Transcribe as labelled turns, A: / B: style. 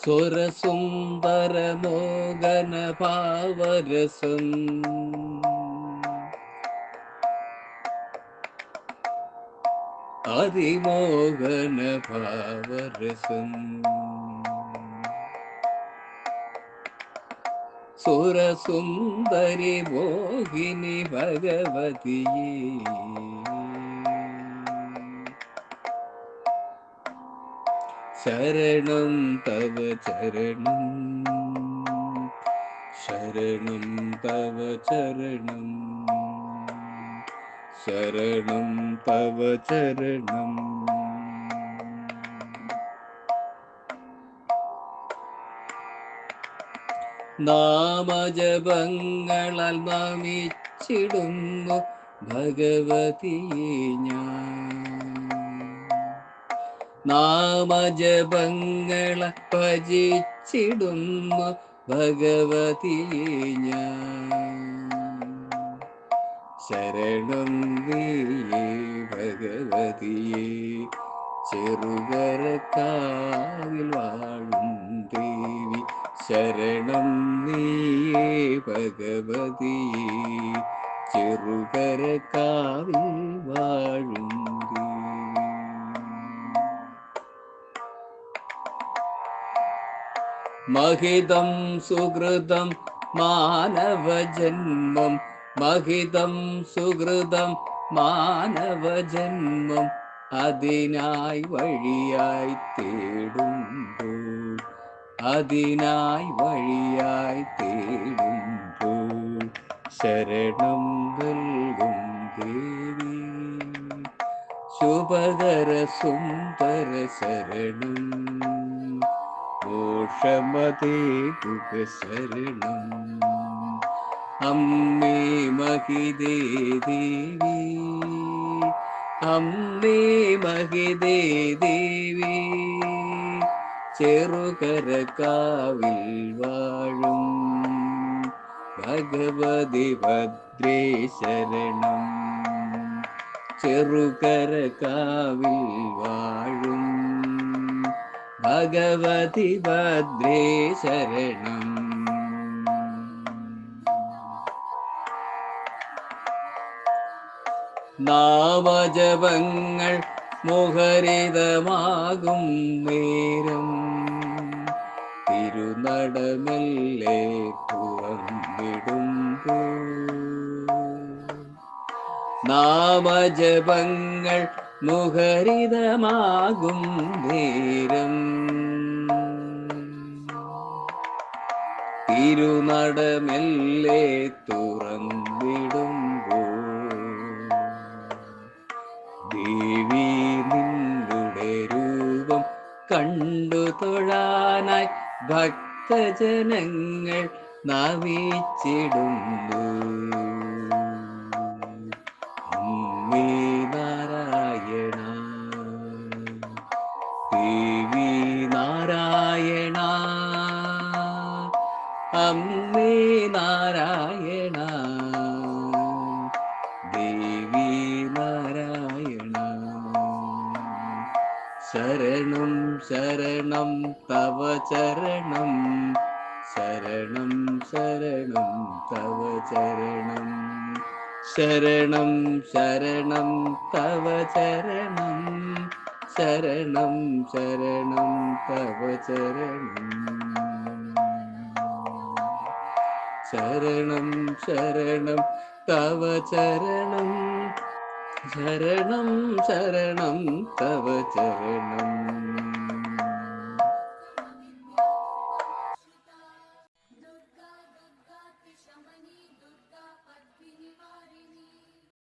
A: സ്വരസുന്ദര മോഹന ഭാവരസം അതിമോഹന ഭാവരസം സുരസുന്ദരി മോഹിനി ഭഗവതിയേ. ശരണം തവ ചരണം. ശരണം തവ ചരണം. ശരണം തവ ചരണം. നാമജപങ്ങളാൽ നമിച്ചിടുന്നു ഭഗവതിയെ ഞാൻ. നാമജപങ്ങളെ ഭജിച്ചിടുന്നു ഭഗവതിയെ ഞാൻ. ശരണം നീയേ ഭഗവതിയെ ചെറുകരക്കാവിൽ വാഴും ദേവി. ശരണം നീയേ ഭഗവതിയെ ചെറുകരക്കാവിൽ വാഴും ദേവി. മഹിതം സുഹൃതം മാനവജന്മം. മഹിതം സുഹൃതം മാനവജന്മം അതിനായി വഴിയായി തേടുമ്പോൾ. അതിനായി വഴിയായി തേടുമ്പോൾ ശരണം നൽകും ദേവി. ശുഭകര സുന്ദര ശരണം മോഷമതേ ശരണം അമ്മേ മഹിതേ ദേവി അമ്മേ മഹിതേ ദേവി ചെറുകരക്കാവിൽ വാഴും ഭഗവതി ഭദ്രേ ശരണം ചെറുകരക്കാവിൽ വാഴും ഭഗവതി ഭദ്രേ ശരണം. നാമജപങ്ങൾ മുഖരിതമാകും നേരം. തിരുനടമല്ലേ തുറന്നിടുമ്പോ നാമജപങ്ങൾ മുഖരിതമാകും നേരം. തിരുനടമെല്ലെ തുറന്നിടുമ്പോൾ? ദേവി നിന്നുടെ രൂപം കണ്ടു തൊഴാനായി ഭക്തജനങ്ങൾ നവിച്ചിടുന്നു. അമ്മേ അമ്മേ നാരായണ. ദേവി നാരായണ. ശരണം ശരണം തവ ചരണം. ശരണം ശരണം തവ ചരണം. ശരണം ശരണം തവ ചരണം. ശരണം ശരണം തവ ചരണം. ശരണം ശരണം തവ ചരണം. ശരണം ശരണം തവ ചരണം.